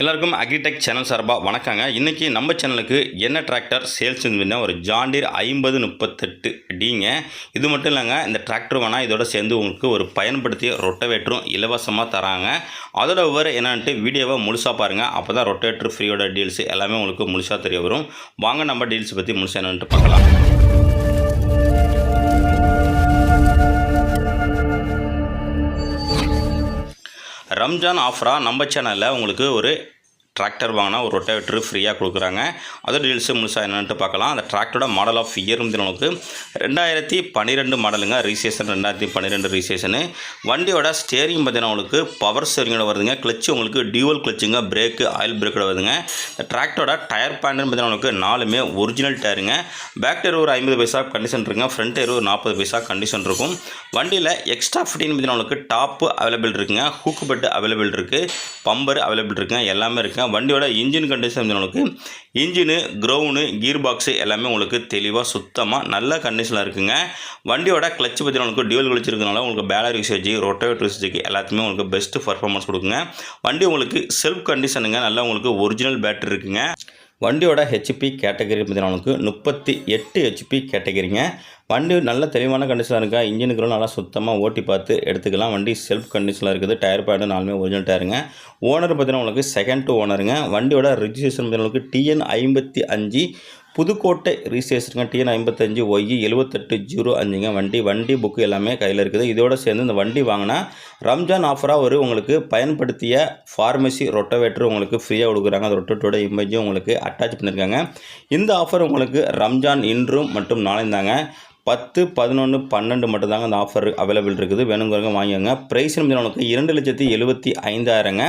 எல்லாருக்கும் agritech channel சார்பாக வணக்கங்க. இன்றைக்கி நம்ம சேனலுக்கு என்ன டிராக்டர் சேல்ஸ் இருந்ததுன்னா ஒரு ஜாண்டீர் ஐம்பது முப்பத்தெட்டு டிங்க இது மட்டும் இல்லைங்க இந்த டிராக்டர் வேணால் இதோட சேர்ந்து உங்களுக்கு ஒரு பயன்படுத்திய ரொட்டவேட்டரும் இலவசமாக தராங்க. அதோட விவரம் என்னான்ட்டு வீடியோவை முழுசாக பாருங்கள் அப்போ தான் ரொட்டவேட்டர் ஃப்ரீயோட டீல்ஸ் எல்லாமே உங்களுக்கு முழுசாக தெரிய வரும். வாங்க நம்ம டீல்ஸ் பற்றி முழுசாக என்னன்ட்டு பார்க்கலாம். ரம்ஜான் ஆஃபராக நம்ம சேனலில் உங்களுக்கு ஒரு டிராக்டர் வாங்கினா ஒரு ரொட்டேட்டர் ஃப்ரீயாக கொடுக்குறாங்க. அதோட டீல்ஸு முழுசாக என்னென்ட்டு பார்க்கலாம். அந்த டிராக்டரோட மாடல் ஆஃப் இயர் வந்து நமக்கு ரெண்டாயிரத்தி பன்னிரெண்டு மாடலுங்க ரீசேஷன் ரெண்டாயிரத்தி பன்னிரெண்டு ரீசேஷனு வண்டியோட ஸ்டேரிங் பார்த்தீங்கன்னா உங்களுக்கு பவர் ஸ்டேரிங்கோட வருதுங்க. கிளச்சு உங்களுக்கு டியூவல் கிளச்சுங்க பிரேக்கு ஆயில் பிரேக்கோட வருதுங்க. இந்த டிராக்டரோட டயர் பேண்ட்னு பார்த்தீங்கன்னா உங்களுக்கு நாலுமே ஒரிஜினல் டயருங்க பேக் டயர் ஒரு ஐம்பது பைசா கண்டிஷன் இருக்குங்க. ஃப்ரண்ட் டயர் ஒரு நாற்பது பைசா கண்டிஷன் இருக்கும். வண்டியில் எக்ஸ்ட்ரா ஃபிட்டிங் பார்த்தீங்கன்னா உங்களுக்கு டாப்பு அவைலபிள் இருக்குங்க. ஹூக்கு பெட்டு அவைலபிள் இருக்குது பம்பர் அவைலபிள் இருக்குங்க. எல்லாமே இருக்குங்க வண்டியோட இன்ஜின் கண்டிஷன் உங்களுக்கு இன்ஜினு க்ரௌனு கீர் பாக்ஸு எல்லாமே உங்களுக்கு தெளிவாக சுத்தமாக நல்ல கண்டிஷனில் இருக்குங்க. வண்டியோட கிளச் பற்றி உங்களுக்கு டியூல் கிளச் இருக்கிறதுனால உங்களுக்கு பேலர் யூசேஜ் ரொட்டேட்டர் யூசேஜுக்கு எல்லாத்துமே உங்களுக்கு பெஸ்ட் பர்ஃபார்மன்ஸ் கொடுக்குங்க. வண்டி உங்களுக்கு செல்ஃப் கண்டிஷனுங்க நல்லா உங்களுக்கு ஒரிஜினல் பேட்டரி இருக்குங்க. வண்டியோட ஹெச்பி கேட்டகரி பார்த்தீங்கன்னா உங்களுக்கு முப்பத்தி எட்டு ஹெச்பி கேட்டகரிங்க வண்டி நல்ல தெளிவான கண்டிஷனாக இருக்கா? இன்ஜினுக்குலாம் நல்லா சுத்தமாக ஓட்டி பார்த்து எடுத்துக்கலாம். வண்டி செல்ஃப் கண்டிஷனில் இருக்குது. டயர் பேடு நாலுமே ஒரிஜினல் டயருங்க ஓனர் பார்த்தீங்கன்னா உங்களுக்கு செகண்ட் ஓனருங்க வண்டியோட ரிஜிஸ்ட்ரேஷன் பார்த்தீங்கன்னா உங்களுக்கு டிஎன் ஐம்பத்தி அஞ்சு புதுக்கோட்டை ரிஜிஸ்ட்ரேஷனுங்க டிஎன் ஐம்பத்தஞ்சு ஒய் எழுபத்தெட்டு ஜீரோ அஞ்சுங்க. வண்டி வண்டி புக்கு எல்லாமே கையில் இருக்குது. இதோட சேர்ந்து இந்த வண்டி வாங்கினா ரம்ஜான் ஆஃபராக ஒரு உங்களுக்கு பயன்படுத்திய ஃபார்மசி ரொட்டவேட்டர் உங்களுக்கு ஃப்ரீயாக கொடுக்குறாங்க. அந்த ரொட்டவேட்டரோட இமேஜும் உங்களுக்கு அட்டாச் பண்ணியிருக்காங்க. இந்த ஆஃபர் உங்களுக்கு ரம்ஜான் இன்றும் மற்றும் நாளையும் தாங்க. பத்து பதினொன்று பன்னெண்டு மட்டும்தாங்க அந்த ஆஃபர் அவைலபிள் இருக்குது. வேணுங்கிறவங்க வாங்கிக்கோங்க. ப்ரைஸ் உங்களுக்கு இரண்டு லட்சத்தி எழுபத்தி ஐந்தாயிரங்க.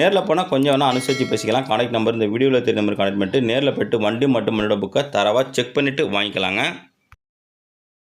நேரில் போனால் கொஞ்சம் வேணால் அனுசரித்து பேசிக்கலாம். கான்டாக்ட் நம்பர் இந்த வீடியோவில் தெரிய நம்பர் கான்டாக்ட் பண்ணிட்டு நேரில் போய்ட்டு வண்டி மட்டும் மண்ணோட புக்கை தரவாக செக் பண்ணிவிட்டு வாங்கிக்கலாங்க.